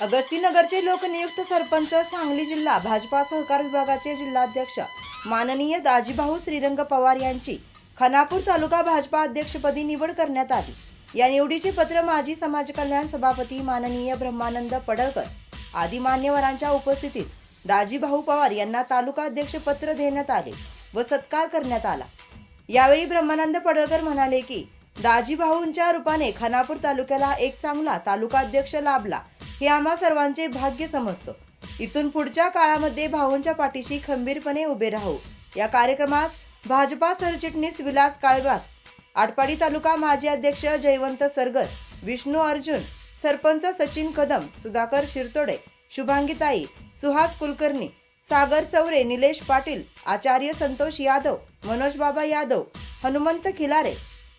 अगस्तीनगरचे लोकनियुक्त सरपंच सांगली जिल्हा भाजपा सहकार विभागाचे जिल्हाध्यक्ष माननीय दाजीभाऊ श्रीरंग पवार यांची खानापूर तालुका भाजपा अध्यक्षपदी निवड करण्यात आली. या निवडीचे पत्र माजी समाज कल्याण सभापती माननीय ब्रह्मानंद पडळकर आदी मान्यवरांच्या उपस्थितीत दाजीभाऊ पवार यांना तालुका अध्यक्ष पत्र देण्यात आले व सत्कार करण्यात आला. यावेळी ब्रह्मानंद पडळकर म्हणाले की दाजीभाऊंच्या रूपाने खानापूर तालुक्याला एक चांगला तालुका अध्यक्ष लाभला हे आम्हा सर्वांचे भाग्य समजतो. इथून पुढच्या काळामध्ये भाऊंच्या पाठीशी खंबीरपणे उभे राहू. या कार्यक्रमात भाजपा सरचिटणीस विलास काळबाग आटपाडी तालुका माजी अध्यक्ष जयवंत सरगर विष्णू अर्जुन सरपंच सचिन कदम सुधाकर शिरतोडे शुभांगीताई सुहास कुलकर्णी सागर चौरे निलेश पाटील आचार्य संतोष यादव मनोज बाबा यादव हनुमंत खिलारे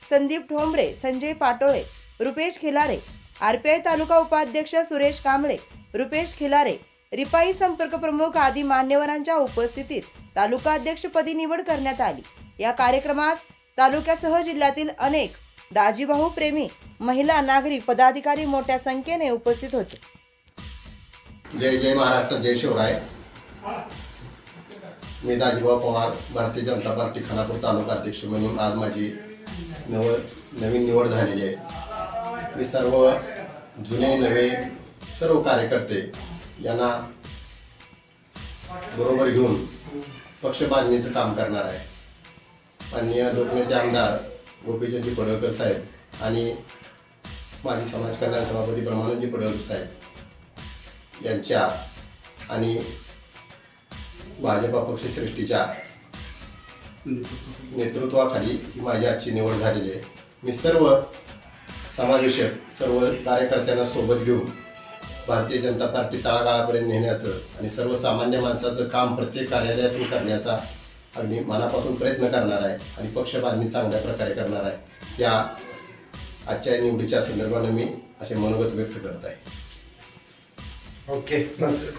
संदीप ठोंबरे संजय पाटोळे रुपेश खिलारे आरपीआय तालुका उपाध्यक्ष सुरेश कांबळे रुपेश खिलारे रिपाई संपर्क प्रमुख आदी मान्यवरांच्या उपस्थितीत तालुका अध्यक्षपदी निवड करण्यात आली. या कार्यक्रमात तालुक्यासह जिल्ह्यातील अनेक दाजीभाऊ प्रेमी महिला नागरिक पदाधिकारी मोठ्या संख्येने उपस्थित होते. जय जय महाराष्ट्र जय शिवराय. मी दाजीभाऊ पवार भारतीय जनता पार्टी खानापूर तालुका अध्यक्ष म्हणून आज माझी नव नवीन निवड झालेली आहे. मी सर्व जुने नवे सर्व कार्यकर्ते यांना बरोबर घेऊन पक्ष बांधणीचं काम करणार आहे. माननीय लोकनेते आमदार गोपीचंदजी पडळकर साहेब आणि माजी समाज कल्याण सभापती ब्रह्मानंदजी पडळकर साहेब यांच्या आणि भाजपा पक्षश्रेष्ठीच्या नेतृत्वाखाली ही माझी आजची निवड झालेली आहे. मी सर्व समावेशक सर्व कार्यकर्त्यांना सोबत घेऊन भारतीय जनता पार्टी तळागाळापर्यंत नेण्याचं आणि सर्वसामान्य माणसाचं काम प्रत्येक कार्यालयातून करण्याचा अगदी मनापासून प्रयत्न करणार आहे आणि पक्ष बांधणी चांगल्या प्रकारे करणार आहे. या आजच्या निवडीच्या संदर्भानं मी असे मनोगत व्यक्त करत आहे. ओके. बस.